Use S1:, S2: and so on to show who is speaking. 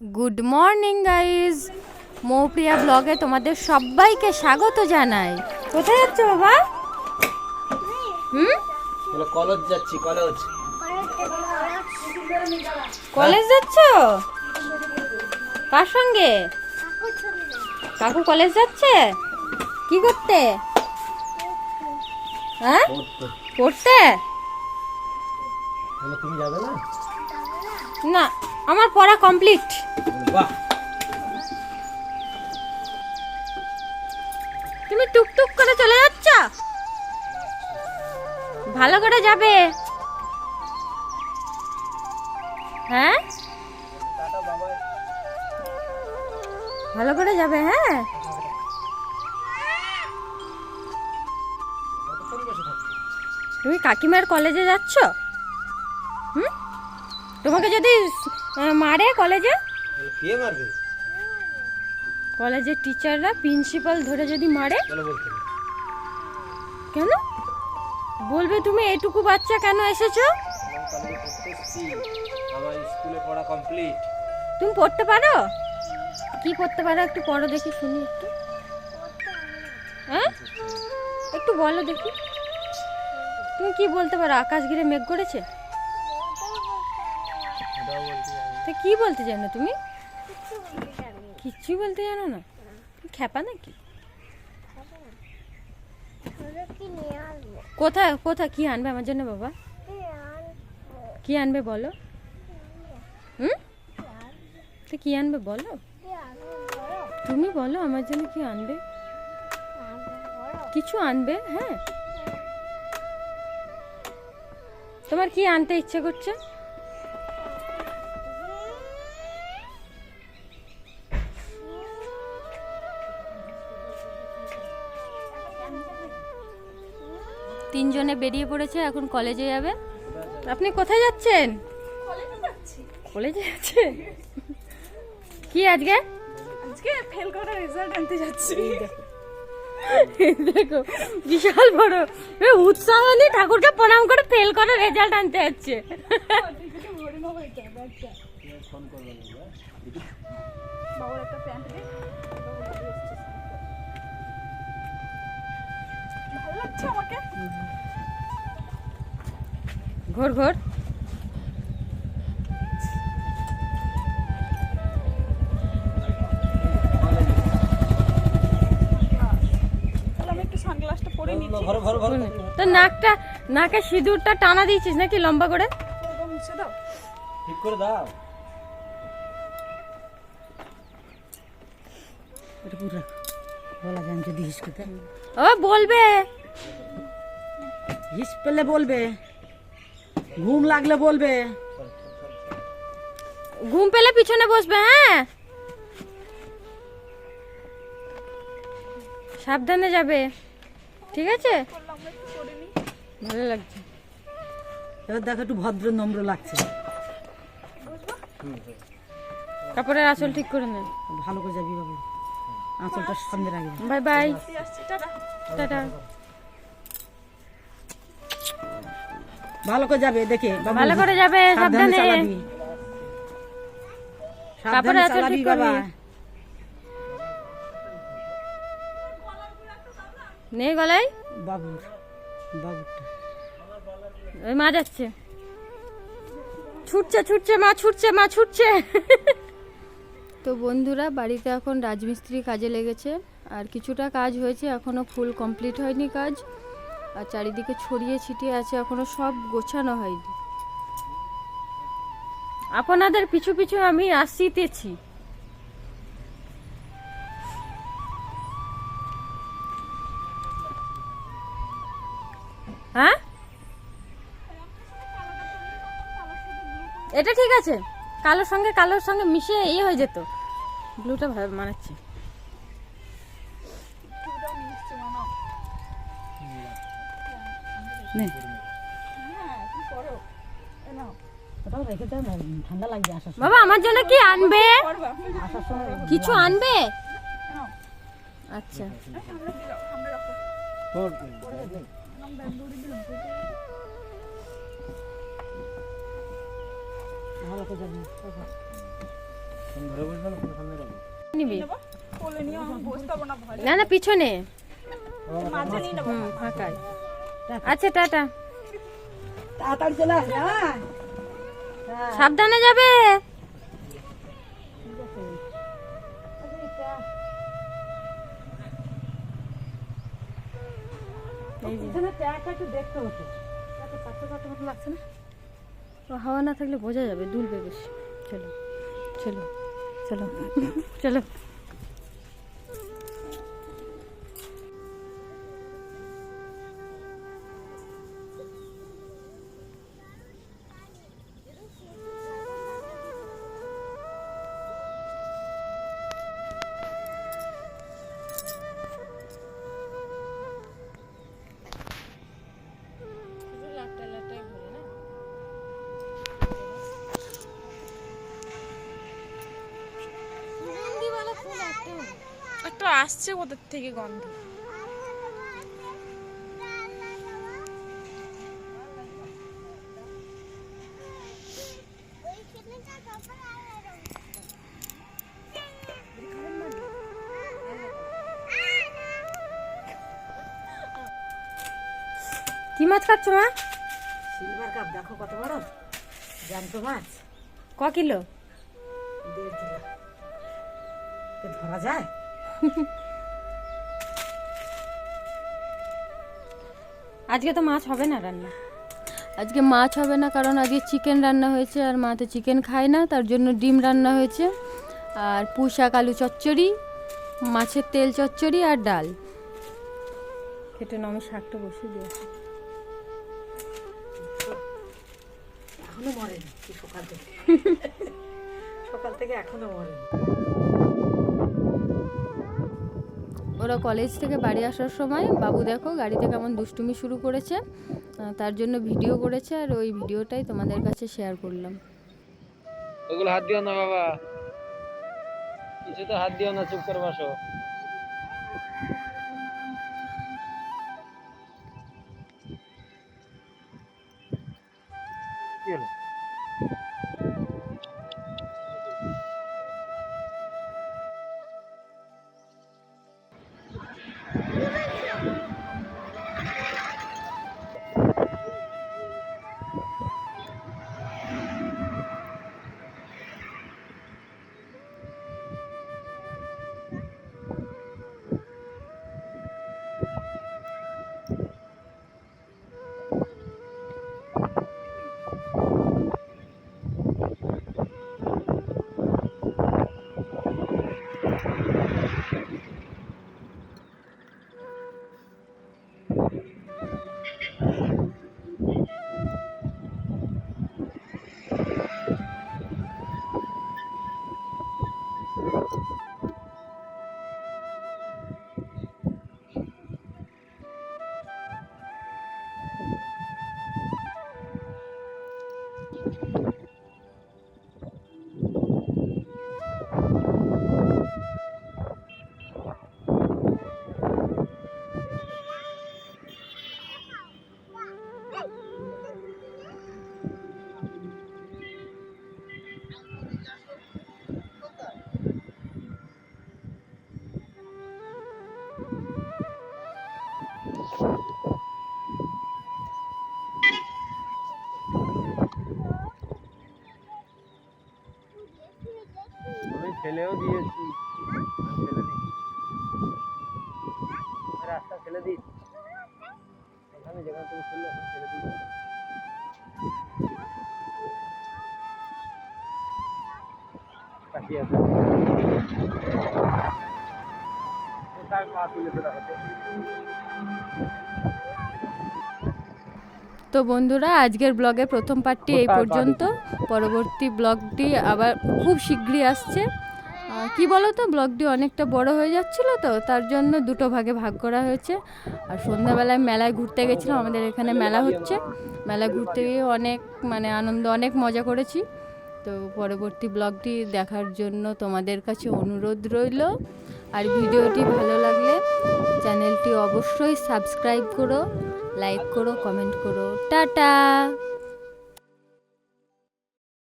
S1: Good morning guys Moupriya ব্লগে তোমাদের সবাইকে স্বাগত জানাই। কোথায় যাচ্ছ বাবা? হুম?
S2: কলেজ যাচ্ছি কলেজ
S1: কলেজ যাচ্ছ? কার সঙ্গে? কাকু কলেজ যাচ্ছে? কি করতে? হ্যাঁ?
S2: পড়তে। তুমি যাবে না?
S1: না আমার পড়া কমপ্লিট তুমি টুকটুক করে চলে যাচ্ছ? ভালো করে যাবে। হ্যাঁ? ভালো করে যাবে হ্যাঁ? তুমি কাকিমার কলেজে যাচ্ছ? হুম? তোমাকে যদি মারে কলেজে?
S2: কে মারবে?
S1: কলেজের টিচাররা প্রিন্সিপাল ধরে যদি মারে। কেন? বলবে তুমি এটুকু বাচ্চা কেন এসেছ?
S2: আমার স্কুলে পড়া কমপ্লিট
S1: তুমি পড়তে পারো? কি পড়তে পারো একটু পড়ো দেখি শুনি একটু। হ্যাঁ? একটু বলো দেখি। তুমি কি বলতে পারো? আকাশ ঘিরে মেঘ করেছে? তা কি বলতে জানো তুমি? কিচ্ছুই বলতে জানো না। খ্যাপা নাকি? কোথায় কোথায় কি আনবে আমার জন্য বাবা? কি আনবে বলো? হুম? তো কি আনবে বলো? তুমি বলো আমার জন্য কি আনবে? কিছু আনবে হ্যাঁ। তোমার কি আনতে ইচ্ছে করছে? তিনজনে বেরিয়ে পড়েছে এখন কলেজে যাবে। আপনি কোথায় যাচ্ছেন? কলেজে যাচ্ছেন কি আজকে?
S3: আজকে ফেল করার রেজাল্ট আনতে যাচ্ছি।
S1: দেখো। বিশাল বড়। এ উৎসাহ নিয়ে ঠাকুরকে প্রণাম করে ফেল করে রেজাল্ট আনতে যাচ্ছে।
S3: বাবার একটা প্যান্ট লাগছে আমাকে?
S1: ঘোর ঘোর।
S3: তাহলে আমি একটু সানগ্লাসটা পরে নিচ্ছি।
S2: ভরো ভরো ভরো
S1: তো নাকটা নাকে সিঁদুরটা টানা দিয়েছিস নাকি লম্বা করে?
S3: পুরো মুছে দাও।
S2: ঠিক করে দাও।
S4: বলা যান যদি হিস করতে
S1: ও বলবে।
S4: হিস পেলে বলবে ঘুম লাগলে বলবে।
S1: ঘুম পেলে পিছনে বসবে হ্যাঁ? সাবধানে যাবে ঠিক আছে? ভালো লাগছে।
S4: এবার দেখো একটু ভদ্র নম্র লাগছে।
S1: কাপড়ের আঁচল ঠিক করে নেন
S4: ভালো করে যাবি বাবু। আঁচলটা সন্ধ্যে রাখবি।
S1: Bye bye.
S3: টাটা।
S4: ভালো করে যাবে দেখে
S1: ভালো করে যাবে সাবধানে
S4: চালাবি। সাবধানে চালাবি বাবা।
S1: নে গলায়?
S4: বাবুর বাবুরটা।
S1: ওই মা যাচ্ছে। ছুটছে ছুটছে মা ছুটছে মা ছুটছে। তো বন্ধুরা বাড়িতে এখন রাজমিস্ত্রি কাজে লেগেছে। আর কিছুটা কাজ হয়েছে এখনও ফুল কমপ্লিট হয়নি কাজ। আর চারিদিকে ছড়িয়ে ছিটিয়ে আছে এখনও সব গোছানো হয়নি। আপনাদের পিছু পিছু আমি আসিতেছি। হ্যাঁ? এটা ঠিক আছে। কালোর সঙ্গে কালোর সঙ্গে মিশে ইয়ে হয়ে যেত। ব্লুটা ভালো মানাচ্ছে বাবা আমার জন্য কি আনবে? কিছু আনবে? আচ্ছা।
S2: না
S3: না
S1: না না পিছনে। ফাঁকায়। আচ্ছা টাটা।
S4: তাড়াতাড়ি চলে আসবে হ্যাঁ?
S1: সাবধানে যাবে। হাওয়া না থাকলে বোঝা যাবে দুলবে বেশ। চলো চলো চলো চলো।
S3: আসছে ওদের থেকে গন্ধ।
S1: কি মাছ খাচ্ছ মা?
S4: সিলভার কাপ দেখো কত বড়। জ্যান্ত মাছ।
S1: ক কিলো?
S4: দেড় কিলো। ধরা যায়?
S1: আজকে তো মাছ হবে না রান্না। আজকে মাছ হবে না কারণ আজকে চিকেন রান্না হয়েছে আর মা তো চিকেন খায় না তার জন্য ডিম রান্না হয়েছে। আর পুঁই শাক আলু চচ্চড়ি মাছের তেল চচ্চড়ি আর ডাল। কেটে না আমি শাকটা বসিয়ে দিয়েছি
S4: এখনও মরেনি সকাল থেকে? সকাল থেকে এখনও মরেনি।
S1: ওরা কলেজ থেকে বাড়ি আসার সময়, বাবু দেখো, গাড়িতে কেমন দুষ্টুমি শুরু করেছে। তার জন্য ভিডিও করেছে আর ওই ভিডিওটাই তোমাদের কাছে শেয়ার করলাম।
S2: ওগুলো হাত দিও না বাবা। কিছু তো হাত দিও না, চুপ করে বসো। ফেলেও দিয়েছি। ফেলে দিই। রাস্তা ফেলে দিই। এখানে যেখানে তুমি ফেললে ওখানে ফেলে দিই। কাশি আছে। কোথায় পা তুলে তোলা হতো
S1: তো বন্ধুরা আজকের ব্লগের প্রথম পার্টটি এই পর্যন্ত। পরবর্তী ব্লগটি আবার খুব শীঘ্রই আসছে। কি বলো তো ব্লগটি অনেকটা বড় হয়ে যাচ্ছিল তো, তার জন্য দুটো ভাগে ভাগ করা হয়েছে। আর সন্ধ্যাবেলায় মেলায় ঘুরতে গেছিলাম, আমাদের এখানে মেলা হচ্ছে। মেলা ঘুরতে গিয়ে অনেক মানে আনন্দ, অনেক মজা করেছি। তো পরবর্তী ব্লগটি দেখার জন্য তোমাদের কাছে অনুরোধ রইল। আর ভিডিওটি ভালো লাগলে চ্যানেলটি অবশ্যই সাবস্ক্রাইব করো, লাইক করো, কমেন্ট করো। টাটা!